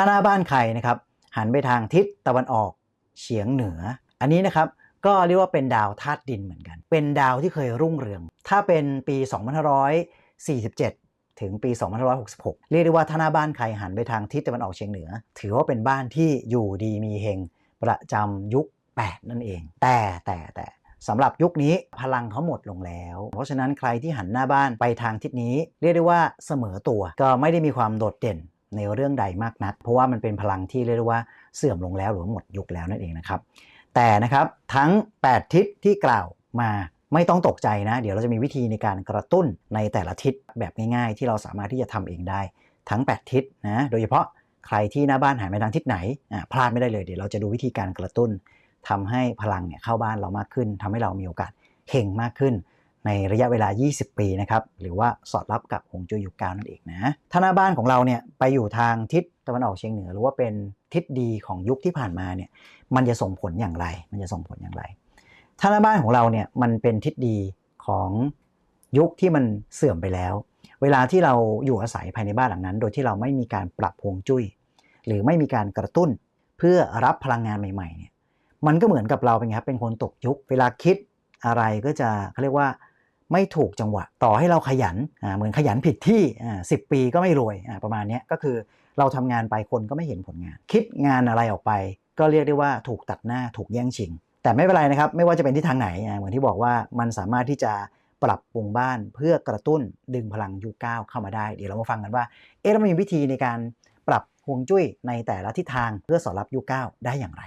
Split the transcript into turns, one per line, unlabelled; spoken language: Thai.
ถ้าหน้าบ้านใครนะครับหันไปทางทิศตะวันออกเฉียงเหนือ อันนี้นะครับก็เรียกว่าเป็นดาวธาตุดินเหมือนกัน เป็นดาวที่เคยรุ่งเรือง ถ้าเป็นปี 2547 ถึงปี 2566 เรียกได้ว่าถ้าหน้าบ้านใครหันไปทางทิศตะวันออกเฉียงเหนือ ถือว่าเป็นบ้านที่อยู่ดีมีเฮงประจำยุค 8 นั่นเอง แต่แต่แต่สำหรับยุคนี้พลังเขาหมดลงแล้ว เพราะฉะนั้นใครที่หันหน้าบ้านไปทางทิศนี้ เรียกได้ว่าเสมอตัวก็ไม่ได้มีความโดดเด่น ในเรื่องใดมากนัก เพราะว่ามันเป็นพลังที่เรียกว่าเสื่อมลงแล้วหรือหมดยุคแล้วนั่นเองนะครับ แต่นะครับทั้ง 8 ทิศที่กล่าวมาไม่ต้องตกใจนะ เดี๋ยวเราจะมีวิธีในการกระตุ้นในแต่ละทิศแบบง่ายๆ ที่เราสามารถที่จะทำเองได้ ทั้ง 8 ทิศนะโดยเฉพาะใครที่หน้าบ้านหันไปทางทิศไหนพลาดไม่ได้เลยเดี๋ยวเราจะดูวิธีการกระตุ้นทำให้พลังเนี่ยเข้าบ้านเรามากขึ้นทำให้เรามีโอกาสเฮงมากขึ้น ในระยะเวลา 20 ปีนะครับ หรือว่าสอดรับกับหงจุ้ยยุคเก้านั่นเองนะ ถ้าหน้าบ้านของเราเนี่ยไปอยู่ทางทิศตะวันออกเฉียงเหนือ หรือว่าเป็นทิศดีของยุคที่ผ่านมาเนี่ยมันจะส่งผลอย่างไร มันจะส่งผลอย่างไร ถ้าหน้าบ้านของเราเนี่ยมันเป็นทิศดีของยุคที่มันเสื่อมไปแล้ว เวลาที่เราอยู่อาศัยภายในบ้านหลังนั้น โดยที่เราไม่มีการปรับฮวงจุ้ย หรือไม่มีการกระตุ้นเพื่อรับพลังงานใหม่ๆเนี่ยมันก็เหมือนกับเราเป็นไงครับเป็นคนตกยุค เวลาคิดอะไรก็จะเขาเรียกว่า ไม่ถูกจังหวะ ต่อให้เราขยันเหมือนขยันผิดที่สิบปีก็ไม่รวยประมาณนี้ก็คือเราทำงานไปคนก็ไม่เห็นผลงาน คิดงานอะไรออกไป ก็เรียกได้ว่าถูกตัดหน้าถูกแย่งชิง แต่ไม่เป็นไรนะครับ ไม่ว่าจะเป็นที่ทางไหนเหมือนที่บอกว่ามันสามารถที่จะปรับปรุงบ้านเพื่อกระตุ้นดึงพลังยุคเก้าเข้ามาได้ เดี๋ยวเรามาฟังกันว่า เอ๊ะแล้วมันมีวิธีในการปรับฮวงจุ้ยในแต่ละทิศทางเพื่อสอดรับยุคเก้าได้อย่างไร